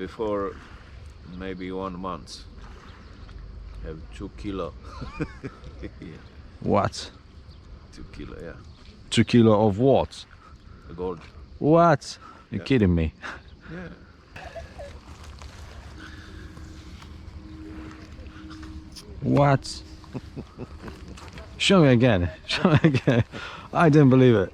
before maybe one month. Have two kilo. yeah, What? two kilo. Yeah, Two kilo of what? gold. What? You Yeah. kidding me? Yeah. What? Show me again. Show me again. I didn't believe it.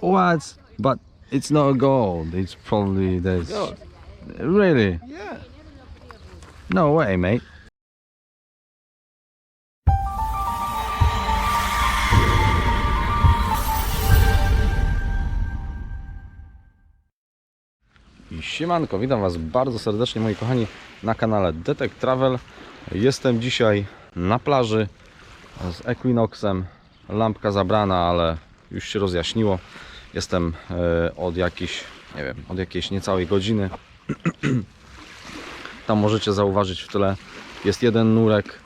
What? But it's not gold. It's probably there's. Gold. Really? Yeah. No way, mate. I Siemanko, witam Was bardzo serdecznie moi kochani na kanale Detect Travel. Jestem dzisiaj na plaży z Equinoxem. Lampka zabrana, ale już się rozjaśniło. Jestem e, od jakiejś, nie wiem, od jakiejś niecałej godziny. Tam możecie zauważyć w tyle jest jeden nurek,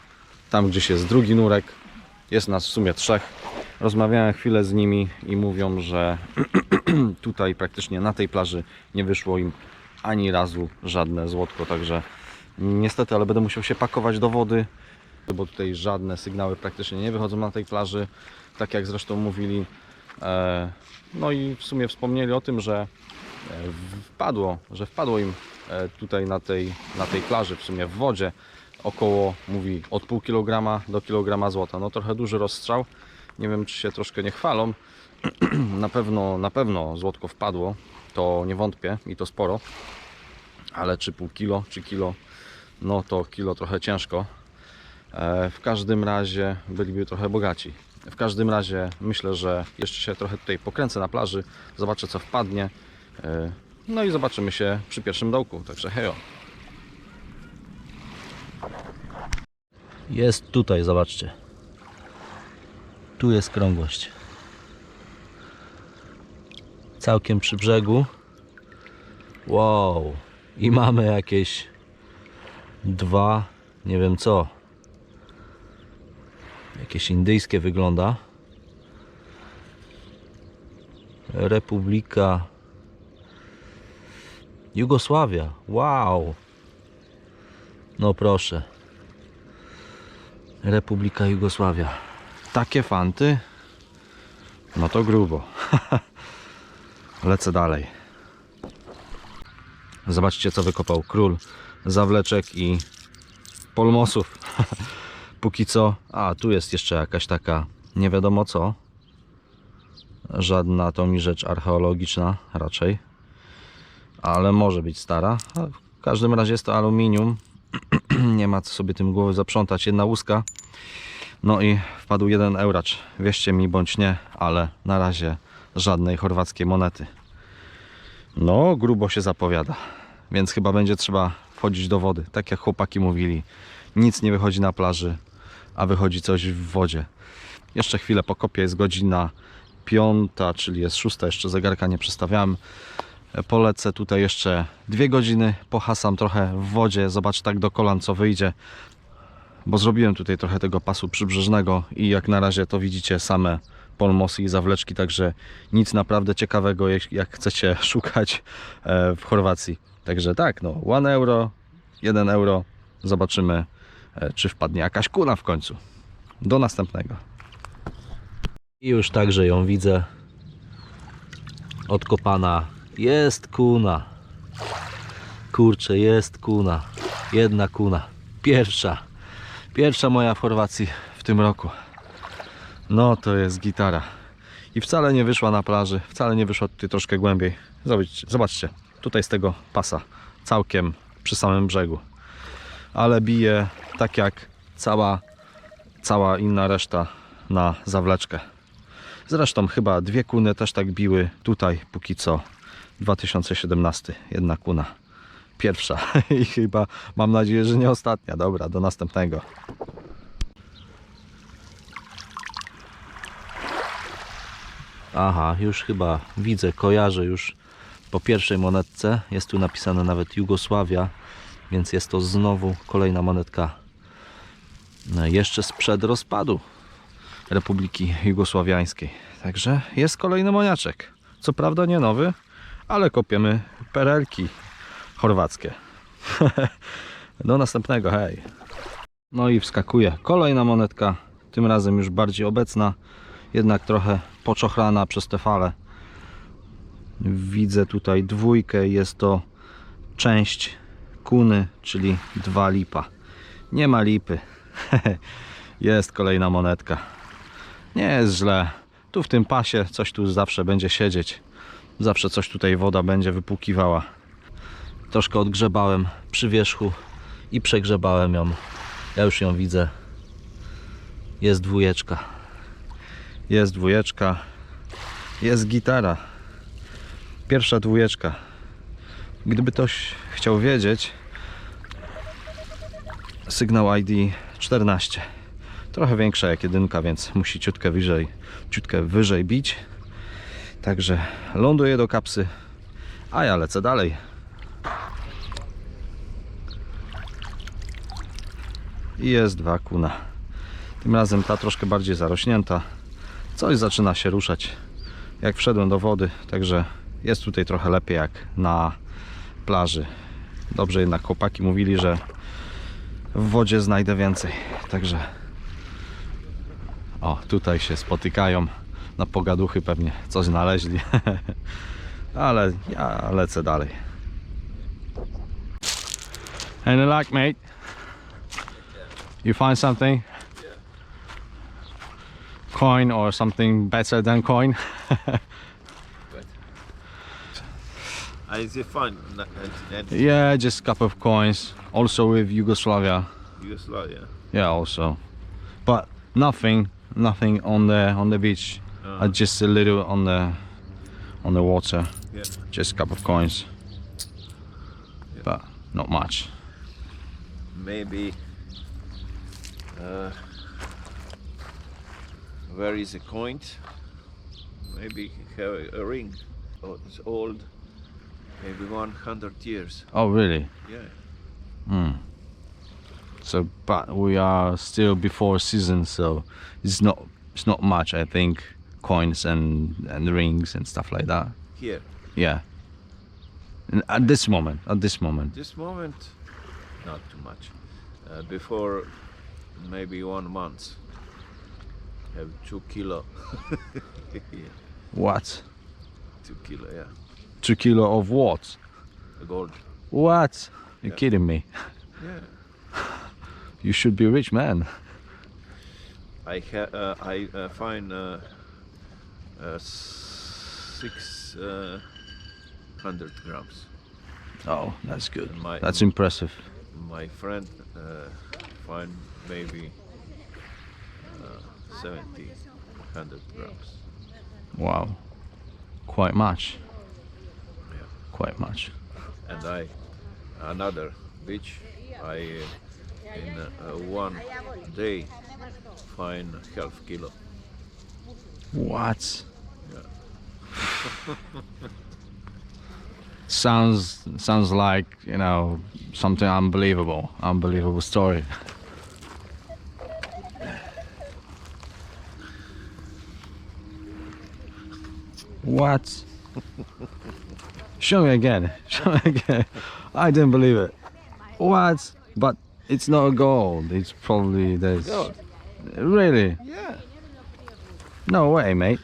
tam gdzieś jest drugi nurek. Jest nas w sumie trzech. Rozmawiałem chwilę z nimi i mówią, że tutaj praktycznie na tej plaży nie wyszło im ani razu żadne złotko, także niestety, ale będę musiał się pakować do wody, bo tutaj żadne sygnały praktycznie nie wychodzą na tej plaży, tak jak zresztą mówili. E, No i w sumie wspomnieli o tym, że wpadło, że wpadło im e, tutaj na tej, na tej plaży, w sumie w wodzie, około, mówi, od pół kilograma do kilograma złota. No trochę duży rozstrzał. Nie wiem, czy się troszkę nie chwalą. na pewno, na pewno złotko wpadło, to nie wątpię i to sporo. Ale czy pół kilo, czy kilo, no to kilo trochę ciężko. E, W każdym razie byliby trochę bogaci. W każdym razie myślę, że jeszcze się trochę tutaj pokręcę na plaży, zobaczę co wpadnie. E, No i zobaczymy się przy pierwszym dołku. Także hejo. Jest tutaj, zobaczcie. Tu jest krągłość. Całkiem przy brzegu. Wow. I mamy jakieś dwa, nie wiem co. Jakieś indyjskie wygląda. Republika Jugosławia. Wow. No proszę. Republika Jugosławia. Takie fanty. No to grubo. Lecę dalej. Zobaczcie co wykopał król zawleczek i polmosów. Póki co, a tu jest jeszcze jakaś taka nie wiadomo co. Żadna to mi rzecz archeologiczna raczej. Ale może być stara. W każdym razie jest to aluminium. nie ma co sobie tym głowy zaprzątać. Jedna łuska. No i wpadł jeden euracz. Wierzcie mi bądź nie, ale na razie żadnej chorwackiej monety. No, grubo się zapowiada. Więc chyba będzie trzeba wchodzić do wody. Tak jak chłopaki mówili, nic nie wychodzi na plaży, a wychodzi coś w wodzie. Jeszcze chwilę pokopię, jest godzina piąta, czyli jest szósta, jeszcze zegarka nie przestawiałem. Polecę tutaj jeszcze dwie godziny, pohasam trochę w wodzie, zobaczę tak do kolan co wyjdzie. Bo zrobiłem tutaj trochę tego pasu przybrzeżnego i jak na razie to widzicie same polmosy i zawleczki, także nic naprawdę ciekawego jak- jak chcecie szukać e, w Chorwacji. Także tak, no 1 euro, 1 euro, zobaczymy e, czy wpadnie jakaś kula w końcu. Do następnego. I już także ją widzę. Odkopana. Jest kuna. Kurczę, jest kuna. Jedna kuna. Pierwsza. Pierwsza moja w Chorwacji w tym roku. No to jest gitara. I wcale nie wyszła na plaży, wcale nie wyszła tutaj troszkę głębiej. Zobaczcie, zobaczcie tutaj z tego pasa, całkiem przy samym brzegu. Ale bije tak jak cała, cała inna reszta na zawleczkę. Zresztą chyba dwie kuny też tak biły tutaj póki co. 2017, jedna kuna. Pierwsza i chyba mam nadzieję, że nie ostatnia. Dobra, do następnego. Aha, już chyba widzę, kojarzę już po pierwszej monetce. Jest tu napisane nawet Jugosławia, więc jest to znowu kolejna monetka no, jeszcze sprzed rozpadu Republiki Jugosławiańskiej. Także jest kolejny moniaczek. Co prawda nie nowy, ale kopiemy perelki chorwackie. Do następnego, hej. No i wskakuje kolejna monetka, tym razem już bardziej obecna, jednak trochę poczochrana przez te fale. Widzę tutaj dwójkę, jest to część kuny, czyli dwa lipa. Nie ma lipy. jest kolejna monetka. Nie jest źle. Tu w tym pasie coś tu zawsze będzie siedzieć. Zawsze coś tutaj woda będzie wypłukiwała. Troszkę odgrzebałem przy wierzchu i przegrzebałem ją. Ja już ją widzę. Jest dwójeczka. Jest dwójeczka. Jest gitara. Pierwsza dwójeczka. Gdyby ktoś chciał wiedzieć, sygnał ID 14. Trochę większa jak jedynka, więc musi ciutkę wyżej, ciutkę wyżej bić. Także ląduję do kapsy, a ja lecę dalej. I jest dwa kuna. Tym razem ta troszkę bardziej zarośnięta. Coś zaczyna się ruszać. Jak wszedłem do wody, także jest tutaj trochę lepiej jak na plaży. Dobrze jednak chłopaki mówili, że w wodzie znajdę więcej. Także o, tutaj się spotykają na pogaduchy pewnie coś znaleźli. Ale ja lecę dalej. Any luck, mate? You find something? Coin or something better than coin? I see fine. n- And, and yeah, just a couple of coins. Also with Yugoslavia. Yugoslavia. Yeah, also. But nothing, nothing on the on the beach. Uh, just a little on the on the water. yeah. Just a couple of coins. Yeah. But not much. Maybe. Uh, where is the coin? Maybe have a, a ring. Oh, it's old. Maybe 100 years. Oh, really? Yeah. Hmm. So, but we are still before season, so it's not it's not much. I think coins and and rings and stuff like that. Here. Yeah. And at this moment, at this moment. This moment, not too much. Uh, before, maybe one month. Have two kilo. yeah, What? two kilo. Yeah. Two kilo of what? Gold. What? You're Yeah. kidding me. Yeah. You should be a rich man. I ha- uh, I uh, find uh, uh, six uh, grams. Oh, that's good. My- That's impressive. My friend uh, find maybe uh, 70, 100 grams. Wow. Quite much. Yeah. Quite much. And I another beach. I uh, in uh, one day find half kilo. What? Sounds sounds like, you know, something unbelievable. Unbelievable story. What? Show me again. Show me again. I didn't believe it. What? But it's not gold. It's probably this. Gold. Really? Yeah. No way, mate.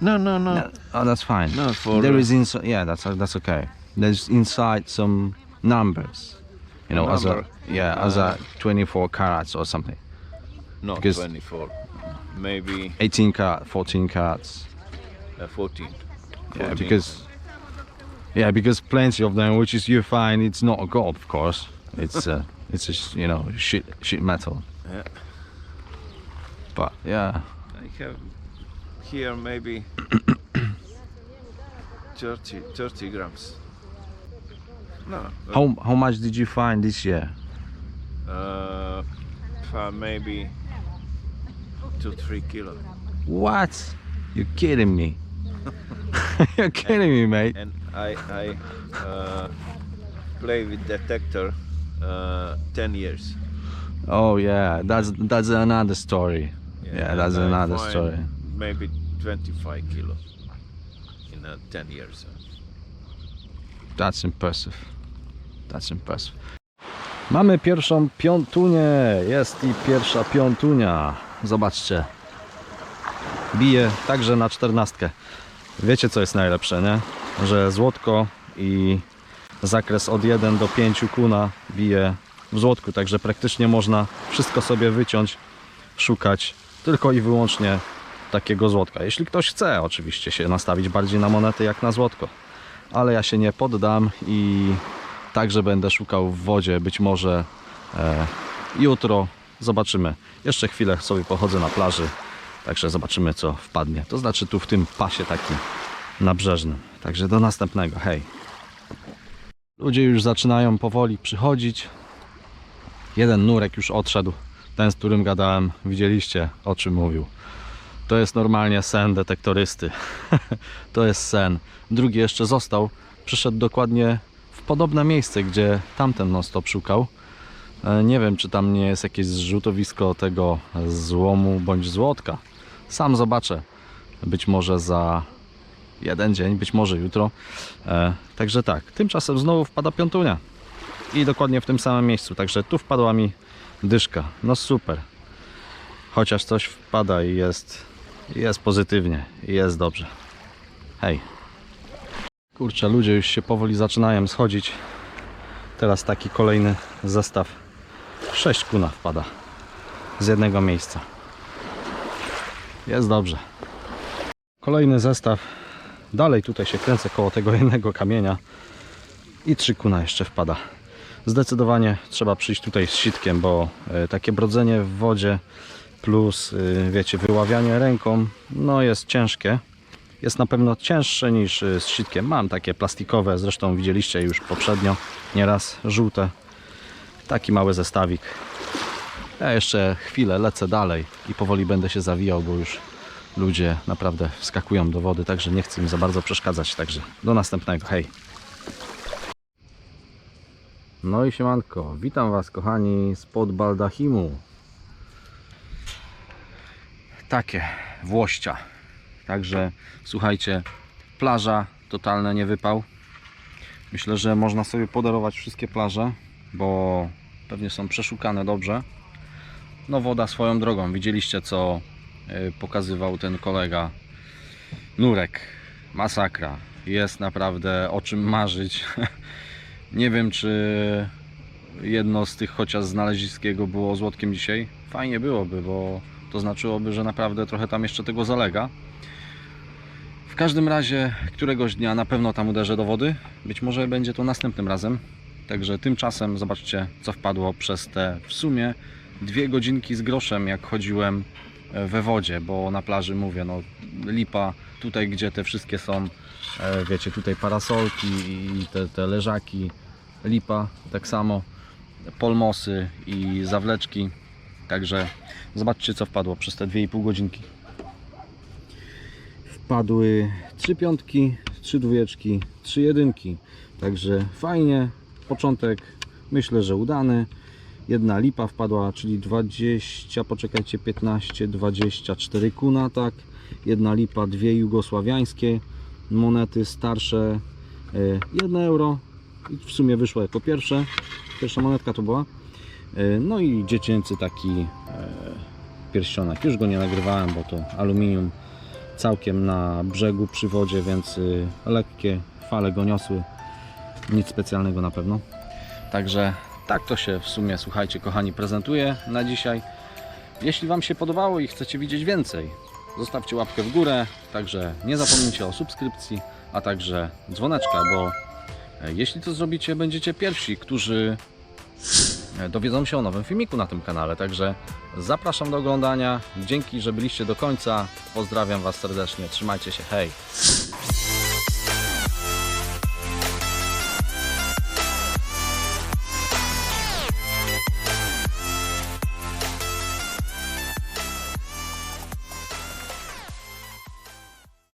No, no, no. No, oh, that's fine. No, for, there uh, is inside. Yeah, that's that's okay. There's inside some numbers. You know, as a Number? yeah, as a 24 carats or something. Not Because- 24. Maybe 18 carat, 14 carats. uh, 14. Yeah, because yeah, because plenty of them, which is you find, it's not a gold, of course. It's uh, it's a sh- you know shit shit metal. Yeah. But yeah, have here maybe 30, 30 grams. No. how how much did you find this year? Uh, maybe two, three kilo. What? You're kidding me? You're kidding me, mate. And I, I uh, play with detector uh, 10 years. Oh yeah, that's that's another story. Yeah, and that's another story. Maybe 25 kilos in uh, 10 years. That's impressive. That's impressive. Mamy pierwszą piątunię. Jest i pierwsza piątunia. Zobaczcie. Bije także na czternastkę. Wiecie co jest najlepsze, nie? Że złotko i zakres od 1 do 5 kuna bije w złotku, także praktycznie można wszystko sobie wyciąć, szukać tylko i wyłącznie takiego złotka. Jeśli ktoś chce oczywiście się nastawić bardziej na monety jak na złotko. Ale ja się nie poddam i także będę szukał w wodzie być może e, jutro. Zobaczymy. Jeszcze chwilę sobie pochodzę na plaży. Także zobaczymy co wpadnie. To znaczy tu w tym pasie takim nabrzeżnym. Także do następnego. Hej. Ludzie już zaczynają powoli przychodzić. Jeden nurek już odszedł. Ten, z którym gadałem, widzieliście o czym mówił. To jest normalnie sen detektorysty. to jest sen. Drugi jeszcze został. Przyszedł dokładnie w podobne miejsce, gdzie tamten non-stop szukał. E, Nie wiem, czy tam nie jest jakieś zrzutowisko tego złomu bądź złotka. Sam zobaczę. Być może za jeden dzień, być może jutro. E, także tak, tymczasem znowu wpada piątunia. I dokładnie w tym samym miejscu. Także tu wpadła mi dyszka. No super. Chociaż coś wpada i jest, jest pozytywnie. I jest dobrze. Hej. Kurczę, ludzie już się powoli zaczynają schodzić. Teraz taki kolejny zestaw. Sześć kuna wpada z jednego miejsca. Jest dobrze. Kolejny zestaw. Dalej tutaj się kręcę koło tego jednego kamienia. I trzy kuna jeszcze wpada. Zdecydowanie trzeba przyjść tutaj z sitkiem, bo e, takie brodzenie w wodzie plus e, wiecie, wyławianie ręką no jest ciężkie. Jest na pewno cięższe niż e, z sitkiem. Mam takie plastikowe, zresztą widzieliście już poprzednio, nieraz żółte. Taki mały zestawik. Ja jeszcze chwilę lecę dalej i powoli będę się zawijał, bo już ludzie naprawdę wskakują do wody, także nie chcę im za bardzo przeszkadzać. Także do następnego. Hej! No i siemanko, witam Was kochani spod baldachimu. Takie Włościa. Także słuchajcie, plaża, totalny niewypał. Myślę, że można sobie podarować wszystkie plaże, bo pewnie są przeszukane dobrze. No woda swoją drogą, widzieliście co y, pokazywał ten kolega. Nurek, masakra. Jest naprawdę o czym marzyć. Nie wiem, czy jedno z tych chociaż znaleziskiego było złotkiem dzisiaj. Fajnie byłoby, bo to znaczyłoby, że naprawdę trochę tam jeszcze tego zalega. W każdym razie, któregoś dnia na pewno tam uderzę do wody. Być może będzie to następnym razem. Także tymczasem zobaczcie, co wpadło przez te w sumie dwie godzinki z groszem, jak chodziłem e, we wodzie, bo na plaży mówię, no lipa, tutaj gdzie te wszystkie są, wiecie, tutaj parasolki i te, te leżaki, lipa, tak samo, polmosy i zawleczki. Także zobaczcie, co wpadło przez te 2,5 godzinki. Wpadły trzy piątki, trzy dwójeczki, trzy jedynki. Także fajnie. Początek myślę, że udany. Jedna lipa wpadła, czyli 20, poczekajcie, 15, 24 kuna, tak. Jedna lipa, dwie jugosławiańskie monety starsze, 1 euro. I w sumie wyszło jako pierwsze. Pierwsza monetka to była. E, No i dziecięcy taki e, pierścionek. Już go nie nagrywałem, bo to aluminium całkiem na brzegu przy wodzie, więc lekkie fale go niosły. Nic specjalnego na pewno. Także tak to się w sumie, słuchajcie, kochani, prezentuje na dzisiaj. Jeśli Wam się podobało i chcecie widzieć więcej, zostawcie łapkę w górę. Także nie zapomnijcie o subskrypcji, a także dzwoneczka, bo e, jeśli to zrobicie, będziecie pierwsi, którzy e, dowiedzą się o nowym filmiku na tym kanale. Także zapraszam do oglądania. Dzięki, że byliście do końca. Pozdrawiam Was serdecznie. Trzymajcie się. Hej!